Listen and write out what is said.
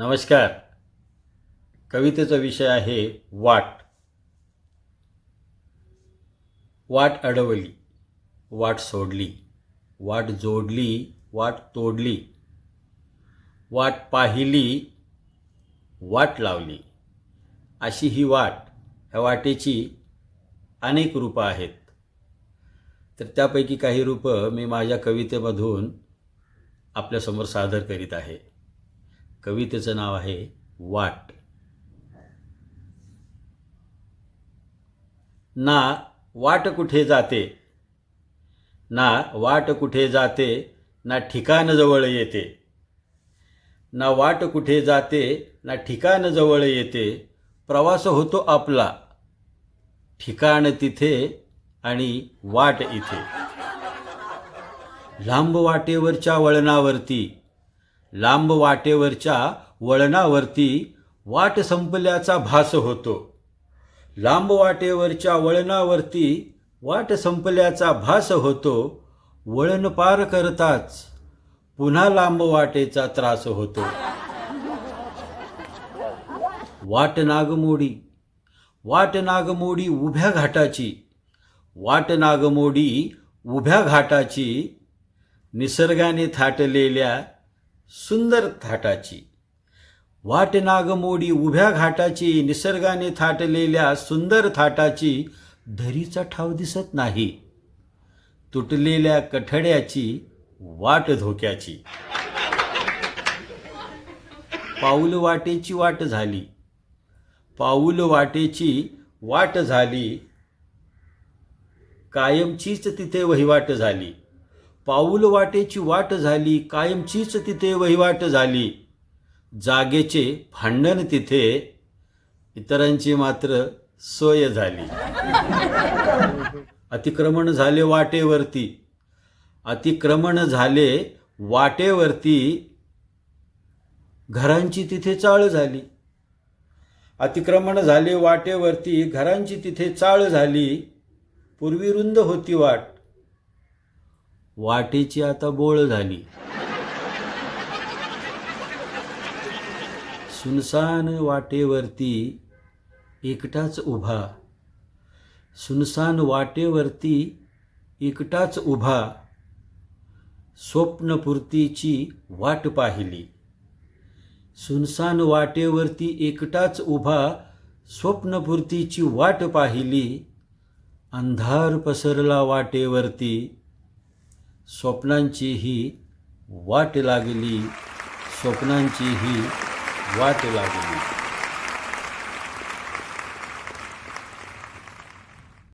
नमस्कार. कवितेचा विषय आहे वाट. वाट अडवली वाट सोडली वाट जोडली वाट तोडली वाट पाहिली वाट लावली. अशी ही वाट ह्या वाटेची अनेक रूपं आहेत. तर त्यापैकी काही रूपं मी माझ्या कवितेमधून आपल्यासमोर सादर करीत आहे. कवितेचं नाव आहे वाट. ना वाट कुठे जाते? ना वाट कुठे जाते? ना ठिकाण जवळ येते. ना वाट कुठे जाते? ना ठिकाण जवळ येते. प्रवास होतो आपला. ठिकाण तिथे आणि वाट इथे. लांब वाटेवरच्या वळणावरती लांब वाटेवरच्या वळणावरती वाट संपल्याचा भास होतो. लांब वाटेवरच्या वळणावरती वाट संपल्याचा भास होतो. वळण पार करताच पुन्हा लांब वाटेचा त्रास होतो. वाट नागमोडी वाट नागमोडी उभ्या घाटाची वाट नागमोडी उभ्या घाटाची निसर्गाने थाटलेल्या सुंदर थाटाची. वाट नागमोडी उभ्या घाटाची निसर्गाने थाटलेल्या सुंदर थाटाची धरीचा ठाव दिसत नाही. तुटलेल्या कठड्याची वाट धोक्याची. पाऊल वाटेची वाट झाली. पाऊल वाटेची वाट झाली. कायमचीच तिथे वहिवाट झाली. पाऊल वाटेची वाट झाली कायमचीच तिथे वहिवाट झाली. जागेचे भांडण तिथे इतरांची मात्र सोय झाली. अतिक्रमण झाले वाटेवरती. अतिक्रमण झाले वाटेवरती घरांची तिथे चाळ झाली. अतिक्रमण झाले वाटेवरती घरांची तिथे चाळ झाली. पूर्वी रुंद होती वाट. वाटेची आता बोळ झाली. सुनसान वाटेवरती एकटाच उभा. सुनसान वाटेवरती एकटाच उभा. स्वप्नपूर्तीची वाट पाहिली. सुनसान वाटेवरती एकटाच उभा. स्वप्नपूर्तीची वाट पाहिली. अंधार पसरला वाटेवरती. स्वप्नांची ही वाट लागली स्वप्नांची ही वाट लागली.